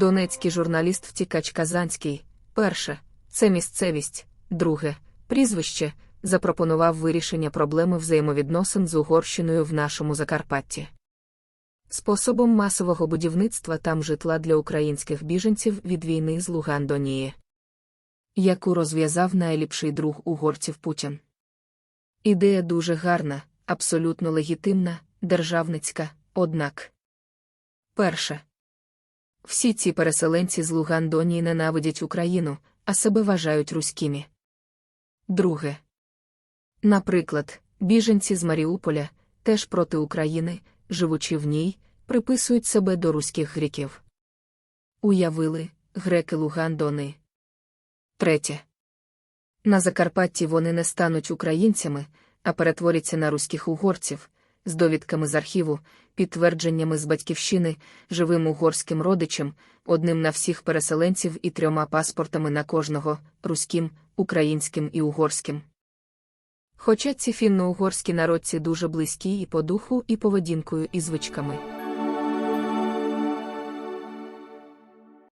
Донецький журналіст Втікач Казанський. Перше це місцевість, друге прізвище запропонував вирішення проблеми взаємовідносин з Угорщиною в нашому Закарпатті. Способом масового будівництва там житла для українських біженців від війни з Лугандонії, яку розв'язав найліпший друг угорців Путін. Ідея дуже гарна, абсолютно легітимна, державницька, однак. Перше. Всі ці переселенці з Лугандонії ненавидять Україну, а себе вважають руськими. Друге. Наприклад, біженці з Маріуполя, теж проти України, живучи в ній, приписують себе до руських гріків. Уявили греки Лугандони. Третє. На Закарпатті вони не стануть українцями, а перетворяться на руських угорців, з довідками з архіву, підтвердженнями з батьківщини, живим угорським родичем, одним на всіх переселенців і трьома паспортами на кожного руським, українським і угорським. Хоча ці фінно-угорські народці дуже близькі і по духу, і поведінкою, і звичками.